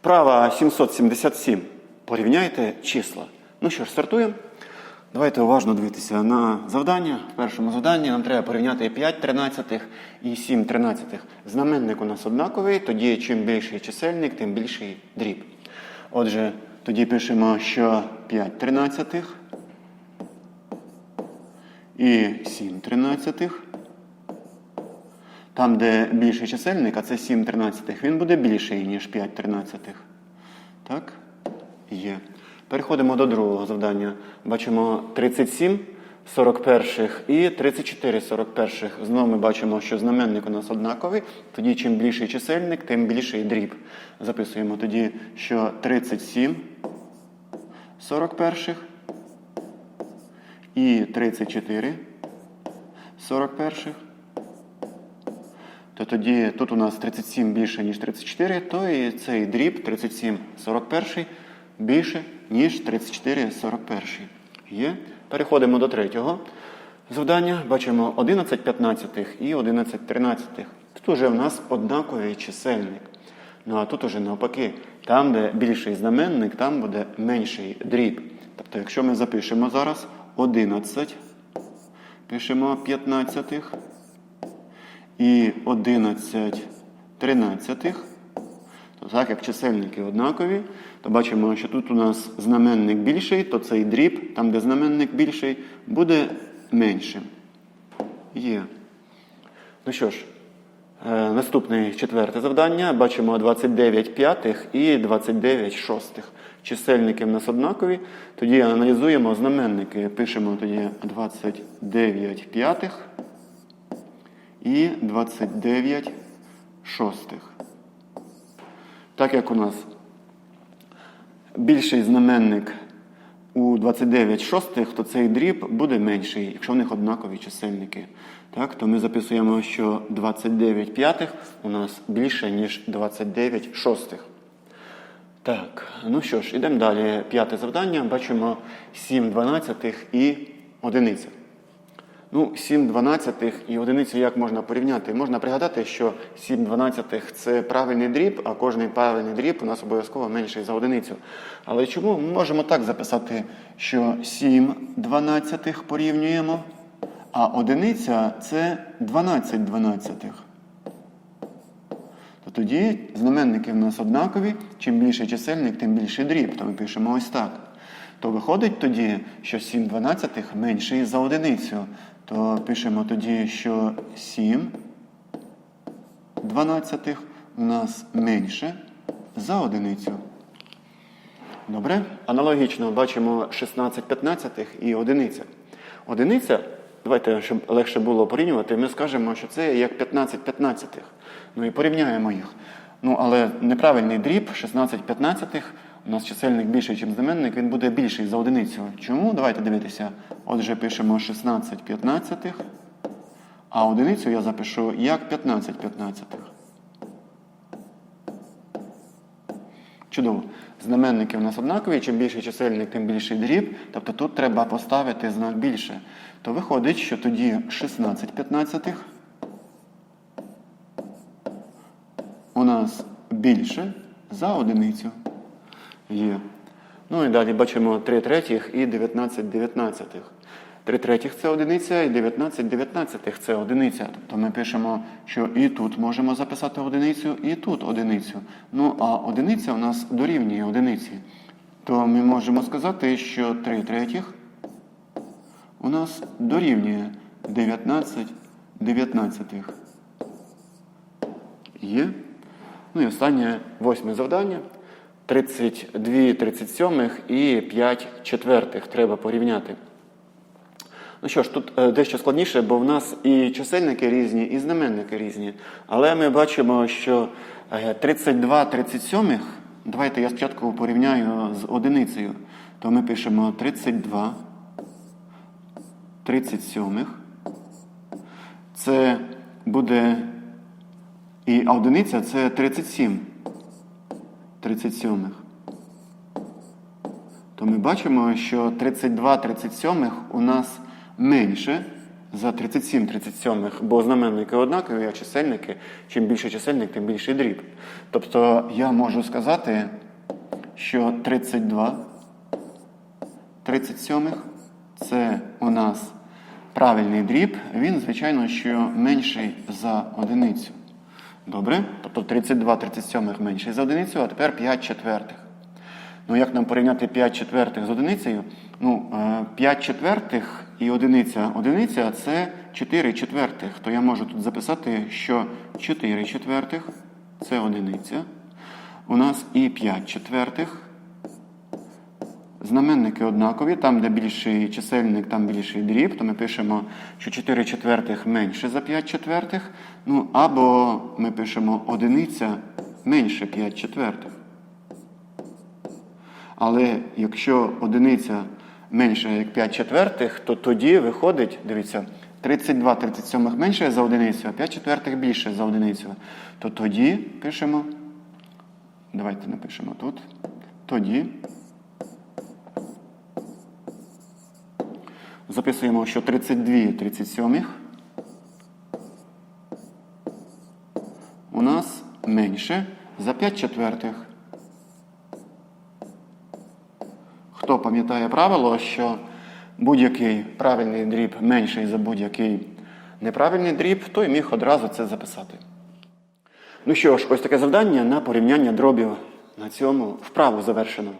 Вправа 777. Порівняйте числа. Ну що ж, стартуємо. Давайте уважно дивитися на завдання. В першому завданні нам треба порівняти 5 тринадцятих і 7 тринадцятих. Знаменник у нас однаковий, тоді чим більший чисельник, тим більший дріб. Отже, тоді пишемо, що 5 тринадцятих і 7 тринадцятих. Там, де більший чисельник, а це 7 тринадцятих, він буде більший, ніж 5 тринадцятих. Так? Є. Переходимо до другого завдання. Бачимо 37 41 і 34 41. Знову ми бачимо, що знаменник у нас однаковий. Тоді чим більший чисельник, тим більший дріб. Записуємо тоді, що 37 41 і 34 41 то тоді тут у нас 37 більше, ніж 34, то і цей дріб 37 41 більше, ніж 34 41. Є. Переходимо до третього завдання. Бачимо 11 15 і 11 13. Тут уже в нас однаковий чисельник. Ну а тут уже навпаки, там, де більший знаменник, там буде менший дріб. Тобто, якщо ми запишемо зараз 11, пишемо 15 і 11 тринадцятих, то так як чисельники однакові, то бачимо, що тут у нас знаменник більший, то цей дріб, там, де знаменник більший, буде меншим. Є. Ну що ж, е, наступне четверте завдання. Бачимо 29 п'ятих і 29 шостих. Чисельники в нас однакові. Тоді аналізуємо знаменники. Пишемо тоді 29 п'ятих і 29 шостих. Так як у нас більший знаменник у 29 шостих, то цей дріб буде менший, якщо в них однакові чисельники. Так, то ми записуємо, що 29 п'ятих у нас більше, ніж 29 шостих. Так, ну що ж, ідемо далі. П'яте завдання. Бачимо 7 дванадцятих і одиниця. Ну, 7 дванадцятих і одиницю як можна порівняти? Можна пригадати, що 7 дванадцятих – це правильний дріб, а кожний правильний дріб у нас обов'язково менший за одиницю. Але чому ми можемо так записати, що 7 дванадцятих порівнюємо, а одиниця це 12 дванадцятих? То тоді знаменники в нас однакові, чим більший чисельник, тим більший дріб. То ми пишемо ось так. То виходить тоді, що 7 дванадцятих менший за одиницю. То пишемо тоді, що 7 дванадцятих у нас менше за одиницю. Добре? Аналогічно бачимо 16 п'ятнадцятих і одиниця. Одиниця, давайте, щоб легше було порівнювати, ми скажемо, що це як 15 п'ятнадцятих. Ну і порівняємо їх. Ну, але неправильний дріб, 16 п'ятнадцятих, у нас чисельник більший, ніж знаменник, він буде більший за одиницю. Чому? Давайте дивитися. Отже, пишемо 16 п'ятнадцятих, а одиницю я запишу як 15 п'ятнадцятих. Чудово. Знаменники у нас однакові, чим більший чисельник, тим більший дріб. Тобто тут треба поставити знак більше. То виходить, що тоді 16 п'ятнадцятих у нас більше за одиницю. Є. Ну і далі бачимо 3 третіх і 19 дев'ятнадцятих. 3 третіх це одиниця, і 19 дев'ятнадцятих це одиниця. Тобто ми пишемо, що і тут можемо записати одиницю, і тут одиницю. Ну, а одиниця у нас дорівнює одиниці. То ми можемо сказати, що 3 третіх у нас дорівнює 19 дев'ятнадцятих. Є. Ну і останнє восьме завдання. 32 37 і 5 четвертих треба порівняти. Ну що ж, тут е, дещо складніше, бо в нас і чисельники різні, і знаменники різні. Але ми бачимо, що е, 32 37, давайте я спочатку порівняю з одиницею. То ми пишемо 32 37. Це буде. І одиниця це 37. 37. То ми бачимо, що 32 37 у нас менше за 37 37, бо знаменники однакові, а чисельники, чим більше чисельник, тим більший дріб. Тобто я можу сказати, що 32 37 це у нас правильний дріб, він, звичайно, що менший за одиницю. Добре? Тобто 32 37 менше за одиницю, а тепер 5 четвертих. Ну, як нам порівняти 5 четвертих з одиницею? Ну, е, 5 четвертих і одиниця. Одиниця це 4 четвертих. То я можу тут записати, що 4 четвертих це одиниця. У нас і 5 четвертих. Знаменники однакові, там, де більший чисельник, там більший дріб, то ми пишемо, що 4 четвертих менше за 5 четвертих. Ну, або ми пишемо одиниця менше 5 четвертих. Але якщо одиниця менша як 5 четвертих, то тоді виходить, дивіться, 32 37 менше за одиницю, а 5 четвертих більше за одиницю. То тоді пишемо, давайте напишемо тут, тоді записуємо, що 32 37 у нас менше за 5 четвертих. Хто пам'ятає правило, що будь-який правильний дріб менший за будь-який неправильний дріб, той міг одразу це записати. Ну що ж, ось таке завдання на порівняння дробів. На цьому вправу завершено.